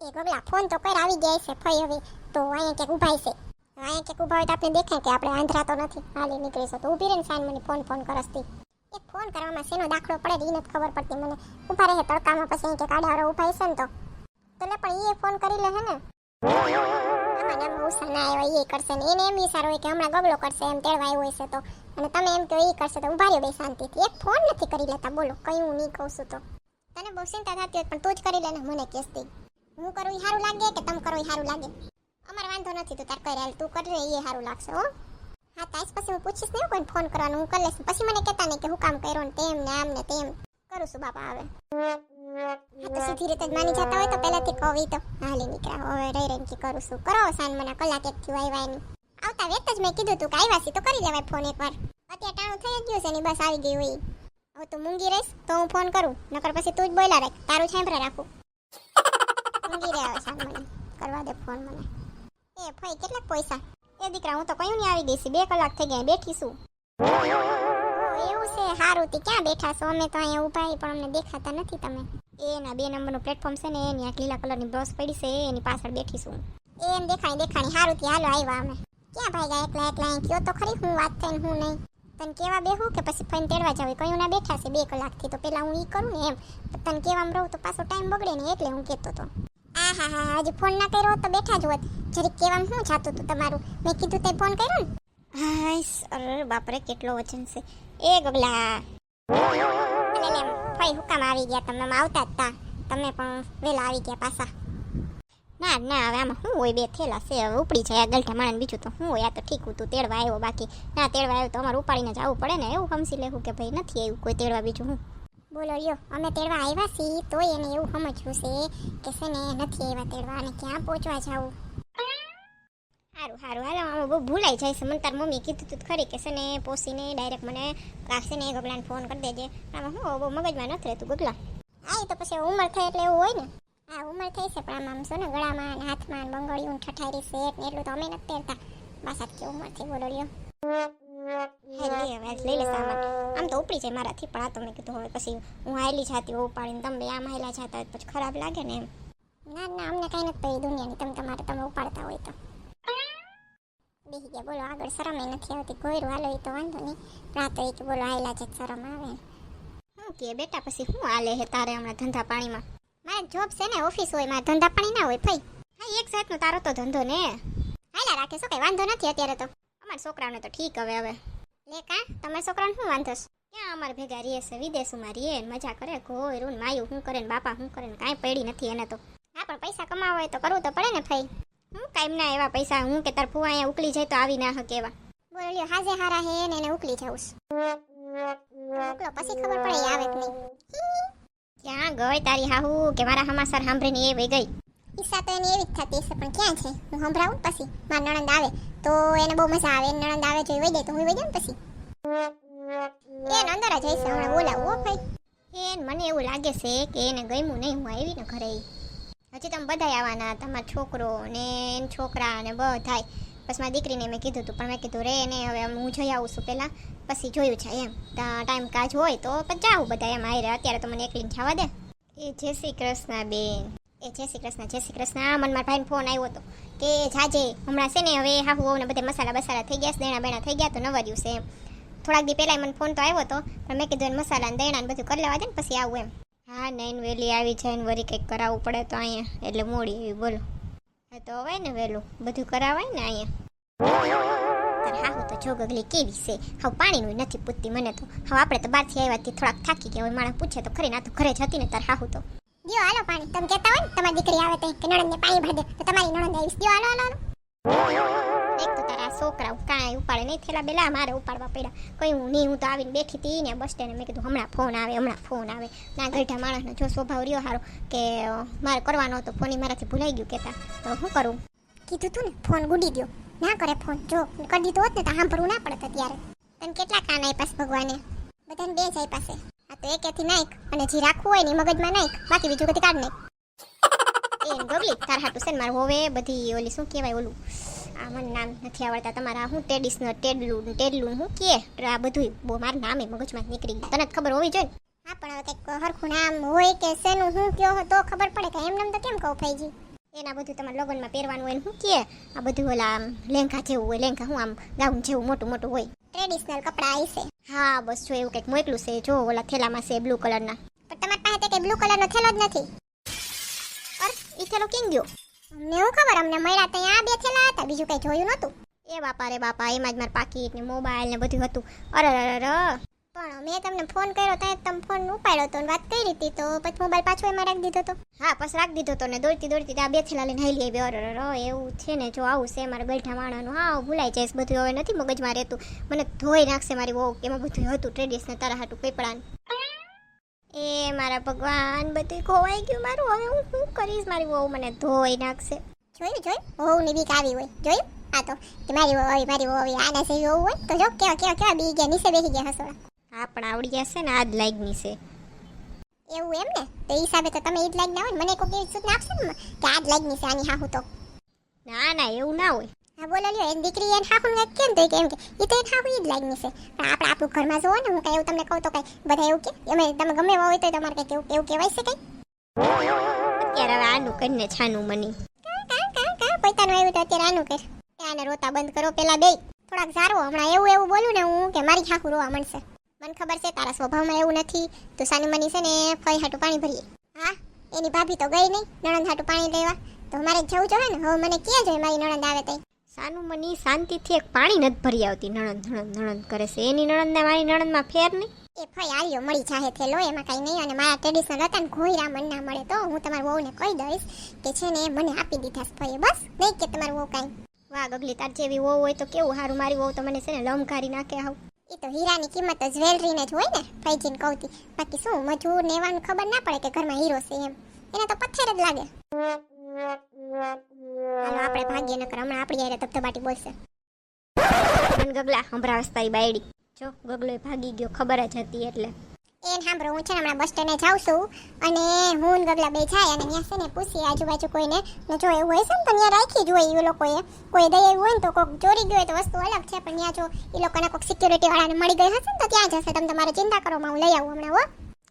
એ ગગલા phone તો કર, આવી ગયા છે ફઈ હવે તો અહીંયા ક્યાંક ઉભાય છે અહીંયા ક્યાંક ઊભા હોય તો આપણે દેખાય કે આપણે આંધ્રા તો નથી. હાલી નીકળીશું. તો ઊભી રહીને સાઈન મને ફોન ફોન કરસતી એક ફોન કરવામાં શેનો દાખલો પડે એ નથી ખબર પડતી મને. ઊભા રહે તડકામાં પછી અહીં ક્યાંક આડા ઉભાય છે ને તો. તને પણ એ ફોન કરી લે હે ને. આમાં ને ઉસા ના આવ્યો એ કરશે ને. એને એમ વિચારો હોય કે હમણાં ગગલો કરશે, એમ તેડવા આવ્યો હશે તો. અને તમે એમ કહો એ કરશે તો ઊભા રહ્યો બે શાંતિથી. એક ફોન નથી કરી લેતા. બોલો, કઈ હું નહીં કહું છું તો. તને બહુ ચિંતા થતી હોય પણ તું જ કરી લે ને, મને કેસતી હું કરું એ સારું લાગે કે તમે કરો એ સારું લાગે? અમારે વાંધો નથી તું તાર કરે તું કરી એ સારું લાગશે, હો. હા તાસ પછી હું પૂછીશ ને કોઈ ફોન કરવાનો, હું કરી લઈશ. પછી મને કહેતા નહીં કે હું કામ કર્યો ને તેમ ને આમ ને તેમ. કરું છું બાપા હવે. હા, તો સીધી રીતે જ માની જતા હોય તો પહેલાથી કહું તો હાલી નીકળ્યા હવે રહી રહીને કરું છું. કરો સાન મને, કલાક એક થયું આવ્યા એની. આવતા વેત જ મેં કીધું તું કે આવ્યા તો કરી લેવાય ફોન એકવાર. અત્યારે ટાણું થઈ ગયું છે ને બસ આવી ગઈ હોય હવે તું મૂંગી રહીશ, તો હું ફોન કરું. નકર પછી તું જ બોલા રાખ. તારું છાંભરે રાખું. મૂંગી રહે છે કરવા દે ફોન મને. એ ભાઈ, કેટલાક પૈસા? એ દીકરા, હું તો કયું નહીં આવી ગઈ છે. બે કલાક થઈ ગયા, બેઠી છું. એવું છે સારું તે. ક્યાં બેઠા છો? અમે તો અહીંયા ઊભા પણ અમને દેખાતા નથી તમે. એના બે નંબરનું પ્લેટફોર્મ છે ને, એની આ લીલા કલરની બસ પડી છે એની પાછળ બેઠી છું એમ દેખાણી દેખાણી. સારું થી હાલો આવ્યા અમે. ક્યાં ભાગ્યા એકલા એકલા અહીં કયો તો ખરી? હું વાત થઈને હું નહીં. તને કેવા બેહું કે પછી ફોન તેડવા જાવ કયું ના બેઠા છે? બે કલાકથી તો પેલા હું એ કરું ને એમ. તને કેવામાં રહું તો પાછો ટાઈમ બગડે ને, એટલે હું કહેતો તો. આ હા હા હજી ફોન ના કર્યો તો બેઠા જ હોત. જરીક કેવામાં શું જાતું હતું તમારું? મેં કીધું તે ફોન કર્યો ને? હાઈસ અરે બાપરે કેટલો વજન છે. એ ગગલા. અને ને ફઈ હુકામ આવી ગયા તમે આવતા જ તા. તમે પણ વેલા આવી ગયા પાછા. ના ના હવે આમાં શું હોય? બે થેલા છે હવે ઉપડી જાય આ ગલઠા માણસ બીજું તો શું હોય? આ તો ઠીક તું તેડવા આવ્યો બાકી. ના તેડવા આવ્યો તો અમારે ઉપાડીને જવું પડે ને એવું સમજી લેવું કે ભાઈ નથી આવ્યું કોઈ તેડવા બીજું હું. બોલો, લ્યો, અમે તેડવા આવ્યા છીએ, તોય એને એવું સમજવું છે કે છે ને, નથી આવ્યા તેડવા અને ક્યાં પહોંચવા જાવું? સારું સારું હાલો હું બહુ ભૂલાઈ જાય છે મને તાર મમ્મી કીધું તું ખરી કે છે ને, પોસીને ડાયરેક્ટ મને કાશે ને ગગલાને ફોન કરી દેજે. આમાં હું બહુ મગજમાં નથી રહેતું, ગગલા. હા, એ તો પછી ઉંમર થઈ એટલે એવું હોય ને. હા, ઉંમર થઈ છે, પણ આમ શું ને, ગળામાં ને હાથમાં બંગડીયું ઠઠારી સેટ ને, એટલું તો અમે નથી પહેરતા બાસાત કે ઉંમર થઈ, બોલો, લ્યો. હે લઈ લે સામાન. આમ તો ઉપડી જાય મારાથી, પણ આ તો કીધું, હવે પછી હું આયલી જાતી ઉપાડીને તમે આમ હાલ્યા જતા હોય પછી ખરાબ લાગે ને એમ. ના ના, અમને કઈ નથી પડી દુનિયાની તમે તમારે તમે ઉપાડતા હોય તો. બેસી ગયા, બોલો, આગળ શરમ નથી આવતી. કોયરું હાલો એ તો વાંધો નહીં. રાતે એ કે, બોલો, આયલા છે શરમ આવે. શું કે બેટા, પછી શું હાલે હે તારે હમણાં ધંધા પાણીમાં? મારે જોબ છે ને ઓફિસ હોય, મારે ધંધા પાણી ના હોય, ભાઈ. હા, એક જાતનો તારો તો ધંધો ને. હાલા રાખે, શું કઈ વાંધો નથી અત્યારે તો. અમારા છોકરાઓને તો ઠીક હવે હવે. લે કા, તમારા છોકરાને શું વાંધો છે? ક્યાં અમારે ભેગા રહીએ છે, વિદેશમાં રહીએ ને મજા કરે ઘોયરું રૂન માયું શું કરે ને બાપા શું કરે ને કાંઈ પડી નથી એને તો. હા, પણ પૈસા કમાવા હોય તો કરવું તો પડે ને ભાઈ. હું કાંઈ ના એવા પૈસા, હું કે તાર ફુવા અહીંયા ઉકલી જાય તો આવી ના હકે એવા. બોલ્યો હાજે હારા હે ને એને ઉકલી જાઉં ઉકલો, પછી ખબર પડે આવે કે નહીં. ક્યાં ગઈ તારી હાહુ કે મારા હમાસર સાંભળીને એ વહી ગઈ? ઈચ્છા તો એની એવી જ થતી હશે, પણ ક્યાં છે? હું સંભળાવું પછી? મારા નણંદ આવે. તો એને બહુ મજા આવે. એને નણંદ આવે જોઈ વહી તો હું જાઉં પછી? એને અંદર જ હશે, હમણાં બોલાવું હો ભાઈ. એને મને એવું લાગે છે કે એને ગમ્યું નહીં, હું આવી ને ઘરે. હજી તમે બધાય આવવાના, તમારો છોકરો ને એન છોકરા ને બધાય. પછી મારી દીકરીને મેં કીધું હતું પણ મેં કીધું, રે ને, હવે હું જઈ આવું છું પહેલાં. પછી જોયું છે એમ. ટાઈમ કાજ હોય તો પછી જાઉં બધા એમ આવી અત્યારે તો મને એકલી જવા દે. એ જય શ્રી કૃષ્ણ બેન. એ જય શ્રી કૃષ્ણ, જય શ્રી કૃષ્ણ. મન મારા ભાઈને ફોન આવ્યો હતો કે જાજે હમણાં છે ને હવે હાહુ ને બધે મસાલા બસાલા થઈ ગયા છે, દેણા બેણા થઈ ગયા તો નવા દિવસે એમ. થોડાક દી પહેલાં મને ફોન તો આવ્યો હતો, પણ મેં કીધું એને મસાલા ને દેણા ને બધું કરી લેવા દે ને પછી આવું એમ. હા, નૈન વહેલી આવી જાય ને વળી કંઈક કરાવવું પડે તો અહીંયા, એટલે મોડી એવી બોલો. હા, તો અવાય ને વહેલું બધું કરાવાય ને અહીંયા. હા તો જો ગગલી કેવી છે? હવે પાણીનું નથી પૂછતી મને તો. હવે આપણે તો બહારથી આવ્યા થોડાક થાકી ગયા હોય, માણસ પૂછે તો ખરી, ના તો ઘરે જ હતી ને તાર હાહુ તો. દિયો હાલો પાણી. તમે કહેતા હોય ને, તમારી દીકરી આવે તો કે નણંદને પાણી ભર દે, તો તમારી નણંદ આવીશ. દિયો હાલો હાલો એક તો તારા છોકરા કાંઈ ઉપાડે નહીં. થેલા બેલા મારે ઉપાડવા પડ્યા. કઈ હું નહીં, હું તો આવીને બેઠી હતી ને બસ સ્ટેન્ડ. મેં કીધું, હમણાં ફોન આવે, હમણાં ફોન આવે. ના, ગઢા માણસનો જો સ્વભાવ રહ્યો સારો કે મારે કરવાનો હતો, ફોન મારાથી ભૂલાઈ ગયું કહેતા. તો શું કરું? કીધું તું ને, ફોન ગુડી દો ના કરે ફોન. જો, કરી દીધો હોત ને, તો સાંભળવું ના પડત અત્યારે. તને કેટલા કાન આપ્યા ભગવાને? બધાને બે જ આપ્યા છે આ તો એકેથી નાખ અને જે રાખવું હોય ને એ મગજમાં નાખ બાકી બીજું કદી કાઢ નાખ એમ ગોગલી તાર હાટું છે મારું હોવે, બધી ઓલી શું કહેવાય ઓલું? આ મને નામ નથી આવડતા. તમારા હું ટેડિસ ને ટેડલું ટેડલું હું કે? આ બધું બહુ મારું નામે મગજમાં નીકળી ગયું. તને ખબર હોવી જોઈએ. હા, પણ હવે કંઈક હરખું નામ હોય કે શેનું હું કયો તો ખબર પડે કે એમ નામ તો કેમ કહું ભાઈજી એના બધું તમારે લગ્નમાં પહેરવાનું હોય ને શું કે? આ બધું ઓલા લેંઘા જેવું હોય, લેંઘા હું આમ ગાઉન જેવું, મોટું મોટું હોય. ટ્રેડિશનલ કપડાં આવી છે. હા બસ જો એવું કંઈક મોકલું છે. જો ઓલા થેલામાં છે બ્લુ કલરના પણ તમારી પાસે તો કંઈ બ્લુ કલરનો થેલો જ નથી. અરે એ થેલો કેમ ગયો? અમને શું ખબર અમને મળ્યા ત્યાં આ બે થેલા હતા બીજું કંઈ જોયું નહોતું. એ બાપા રે બાપા એમાં જ મારા પાકીટ ને મોબાઈલ ને બધું હતું. અરે અરે અરે. પણ મેં તમને ફોન કર્યો તો તમે ફોન ઉપાડ્યો તો વાત કરી હતી તો પછી મોબાઈલ પાછો એમાં રાખી દીધો તો? હા, પછી રાખી દીધો તો ને દોડતી દોડતી આ બે થેલા લઈને હાલી આવી અરે એવું છે ને જો આવું છે મારા ગઢા માણાનું હા ભૂલાઈ જઈશ બધું, હવે નથી મગજમાં રહેતું. મને ધોઈ નાખશે મારી વહુ એમાં બધું હતું ટ્રેડિશનલ તારા હાટું પીપળાનું એ મારા ભગવાન બધું ખોવાઈ ગયું મારું. હવે હું શું કરીશ મારી વહુ? મને ધોઈ નાખશે. જોયું જોયું? વહુની બીક આવી હોય. જોયું? આ તો મારી વહુ આવી મારી વહુ આવી આના વહુ હોય તો જો, કેવા કેવા કેવા બી ગયા નીચે બેસી ગયા હસોડા હા પણ આવડી જશે ને આ જ લાગની છે. એવું એમ ને? તો એ હિસાબે તો તમે એ જ લાઈક ના હોય મને કોઈ એવી સૂચના આપશે ને? કે આ જ લાગની છે આની હાહુ તો. ના ના એવું ના હોય. હા બોલો લ્યો એની દીકરી એને હાહુ ને કેમ તો કેમ કે એ તો એને હાહુ એ જ લાગની છે. પણ આપણે આપણું ઘરમાં જોવો ને હું કઈ એવું તમને કહું તો કઈ બધા એવું કે અમે તમે ગમે એવા હોય તો તમારે કઈ એવું એવું કહેવાય છે કઈ? અત્યારે હવે આનું કરીને છાનું મની. પોતાનું આવ્યું તો અત્યારે આનું કર. આને રોતા બંધ કરો પેલા બે થોડાક સારું હમણાં એવું એવું બોલું ને હું કે મારી ખાખું રોવા મળશે મને ખબર છે તારા સ્વભાવમાં એવું નથી. તો સાની મની છે ને ફઈ હાટું પાણી ભરીએ. હા એની ભાભી તો ગઈ નહીં નણંદ હાટું પાણી લેવા. તો મારે જવું જોઈએ ને હવે મને ક્યાં જોઈએ મારી નણંદ આવે તઈ? સાનુમની શાંતિથી એક પાણી નથી ભરી આવતી નણંદ નણંદ નણંદ કરે છે. એની નણંદ ને મારી નણંદમાં ફેર નહીં. એ ફઈ આલ્યો મળી જાહે થેલો એમાં કઈ નહીં અને મારા ટ્રેડિશનલ હતા ને ઘોયરા મન ના મળે તો હું તમારા વહુને કહી દઈશ કે છે ને મને આપી દીધા ફઈએ બસ નહીં કે તમારું વહુ કાંઈ. વાહ ગગલી તાર જેવી વહુ હોય તો કેવું? સારું મારી વહુ તો મને છે ને લમકારી નાખે આવ એ તો હીરાની કિંમત તો જ્વેલરીને જ હોય ને ફૈજીને કહુતી બાકી શું, મજૂર ને એવાનું ખબર ના પડે કે ઘરમાં હીરો છે એમ. એને તો પથ્થર જ લાગે. હાલો, આપણે ભાગીએ, નકર હમણાં આપણી યારે ધબધબાટી બોલશે. ગગલા, સંભળાવસ તારી બાયડી. જો ગગલો ભાગી ગયો, ખબર જ હતી એટલે. એને સાંભળો હું છે ને હમણાં બસ સ્ટેન્ડે જાઉં છું અને હું ગગલા બે જાય અને ત્યાં છે ને પૂછી આજુબાજુ કોઈને. ને જો એવું હોય છે ને તો ત્યાં રાખી જ હોય એ લોકોએ. કોઈ દઈ આવ્યું હોય ને તો કોઈક ચોરી ગયું હોય તો વસ્તુ અલગ છે પણ ત્યાં જો એ લોકોને કોઈક સિક્યુરિટી વાળાને મળી ગઈ હશે ને તો ત્યાં જશે તમે તમારે ચિંતા કરો હું લઈ આવું હમણાં હો.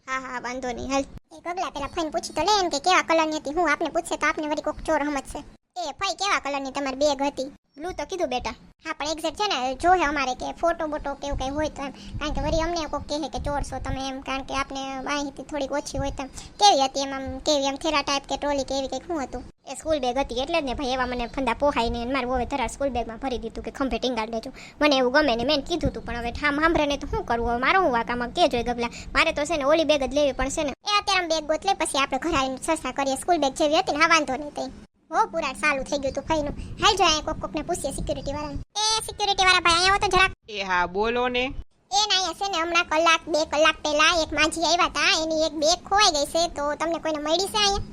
હા હા વાંધો નહીં હાલ. એ ગગલા પેલા ફઈને પૂછી તો લે એમ કે કેવા કલરની હતી હું આપને પૂછશે તો આપને વળી કોઈક ચોર સમજશે. એ ફઈ કેવા કલરની તમારી બેગ હતી? બ્લુ તો કીધું બેટા. હા, પણ એક્ઝેક્ટ છે ને, જોહે અમારે કે ફોટો બોટો કે એવું કંઈ હોય તો એમ. કારણ કે વળી અમને કોઈક કહે કે ચોર છો તમે એમ, કારણ કે આપને માહિતી થોડીક ઓછી હોય તો કેવી હતી એમ આમ, કેવી એમ થેલા ટાઈપ કે ટ્રોલી કે એવી કંઈક શું હતું? એ સ્કૂલ બેગ હતી એટલે જ ને ભાઈ એવા મને ફંદા પોહાય ને મારું હવે ધરા સ્કૂલ બેગમાં ભરી દીધું કે ખંભે ટીંગાડ દેજો. મને એવું ગમે ને મેં કીધું હતું પણ હવે ઠામ સાંભળે ને તો શું કરવું? હવે મારો હું વાકામાં કે જોઈ ગગલા મારે તો છે ને ઓલી બેગ જ લેવી પણ છે ને. એ અત્યારે બેગ ગોત લે, પછી આપણે ઘરે આવીને સસ્તા કરીએ. સ્કૂલ બેગ જેવી હતી ને, હા, વાંધો નહીં તઈ. હો પૂરા સાલું થઈ ગયું તું ફઈનું હાલ જો અહીંયા કોક કોકને પૂછીએ સિક્યુરિટી વાળાને. એ સિક્યુરિટી વાળા ભાઈ અહીંયા આવો તો જરાક. એ હા બોલો ને. એ ના અહીંયા છે ને હમણાં કલાક બે કલાક પહેલા એક માજી આવ્યા હતા એની એક બેગ ખોવાઈ ગઈ છે તો તમને કોઈને મળી છે અહીંયા?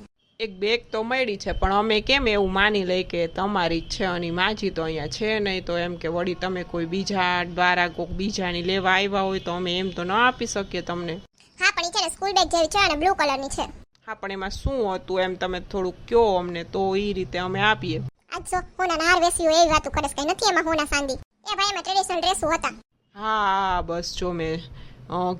એક બેગ તો મળી છે પણ અમે કેમ એવું માની લઈ કે તમારી જ છે અને માજી તો અહીંયા છે નહીં તો એમ કે વળી તમે કોઈ બીજા દ્વારા કોઈક બીજાની લેવા આવ્યા હોય તો અમે એમ તો ન આપી શકીએ તમને. હા પણ એ છે ને સ્કૂલ બેગ જેવી છે અને બ્લુ કલરની છે. હા પણ એમાં શું હતું? એમ તમે થોડુંક કહો અમને તો એ રીતે અમે આપીએ. આજો હોના નાર વેસી હોય એવી વાતો કરે કઈ નથી એમાં હોના સાંદી. એ ભાઈ એમાં ટ્રેડિશનલ ડ્રેસો હતા? હા બસ જો મેં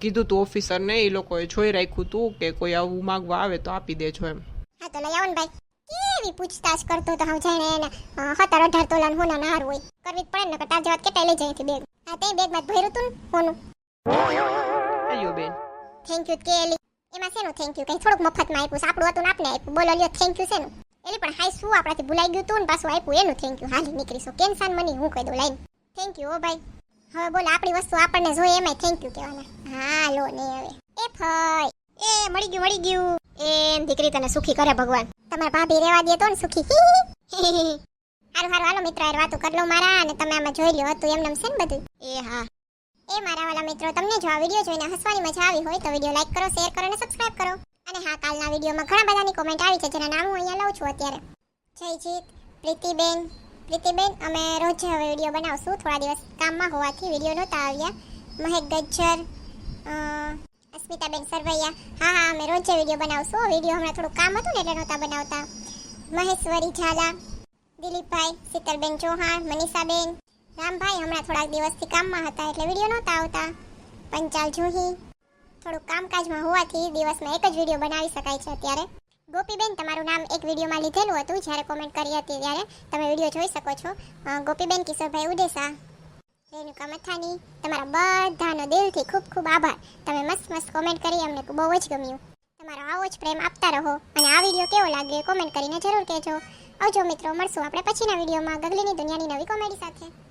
કીધું તું ઓફિસરને એ લોકોએ જોઈ રાખ્યું તું કે કોઈ આવું માગવા આવે તો આપી દેજો એમ. હા તો લઈ આવો ને ભાઈ. કેવી પૂછતાછ કરતો તો હું જાણે એને. સત્તર અઢાર તોલાનું હોના નાર હોય. કરવી જ પડે ને તાર જેવા કેટલા લઈ જાય બેગ. હા તે બેગમાં માં ભર્યું તું હોનું. અયો બેન. થેન્ક યુ કેલી એમાં શેનું થેન્ક યુ કંઈ થોડુંક મફતમાં આપ્યું આપણું હતું આપને આપ્યું. બોલો, લ્યો થેન્ક યુ શેનું? એટલે પણ હાઈ શું આપણાથી ભૂલાઈ ગયું તું ને પાછું આપ્યું એનું થેન્ક યુ હાલી નીકળીશું કેન્સાન મની, હું કહી દઉં, લાઈન. થેન્ક યુ ઓ ભાઈ. હવે બોલો, આપણી વસ્તુ આપણને જોઈએ એમાં થેન્ક યુ કહેવાના. હા, લો, ને હવે. એ ફઈ એ મળી ગયું મળી ગયું. એમ દીકરી તને સુખી કરે ભગવાન. તમારે ભાભી રહેવા દે તો ને સુખી. હારું હારું, હાલો, મિત્ર યાર વાતો કરી લો મારા, અને તમે આમાં જોઈ લો હતું એમને છે ને બધું એ હા. એ મારા વાલા મિત્રો, તમને જો આ વીડિયો જોઈને હસવાની મજા આવી હોય તો વીડિયો લાઈક કરો, શેર કરો અને સબસ્ક્રાઇબ કરો. અને હા, કાલના વિડીયોમાં ઘણા બધાની કોમેન્ટ આવી છે, જેના નામ હું અહીંયા લઉં છું અત્યારે. જયજીત પ્રીતિબેન. પ્રીતિબેન, અમે રોજ હવે વીડિયો બનાવશું. થોડા દિવસ કામમાં હોવાથી વીડિયો નહોતા આવ્યા. મહેક ગજ્જર અસ્મિતાબેન સરવૈયા. હા હા, અમે રોજ વીડિયો બનાવશું. વીડિયો હમણાં થોડું કામ હતું ને એટલે નહોતા બનાવતા. મહેશ્વરી ઝાલા, દિલીપભાઈ, શીતલબેન ચૌહાણ, મનીષાબેન રામભાઈ હમણાં થોડાક દિવસથી કામમાં હતા એટલે વીડિયો નહોતા આવતા. પંચાલ જુહી. થોડુંક કામકાજમાં હોવાથી દિવસમાં એક જ વીડિયો બનાવી શકાય છે અત્યારે. ગોપીબેન તમારું નામ એક વિડીયોમાં લીધેલું હતું, જ્યારે કોમેન્ટ કરી હતી ત્યારે તમે વીડિયો જોઈ શકો છો. ગોપીબેન, કિશોરભાઈ ઉદેસા રેણુકા મથાની, તમારા બધાનો દિલથી ખૂબ ખૂબ આભાર. તમે મસ્ત મસ્ત કોમેન્ટ કરી, અમને બહુ જ ગમ્યું. તમારો આવો જ પ્રેમ આપતા રહો અને આ વીડિયો કેવો લાગ્યો કોમેન્ટ કરીને જરૂર કહેજો. આવજો મિત્રો, મળશું આપણે પછીના વિડીયોમાં ગગલીની દુનિયાની નવી કોમેડી સાથે.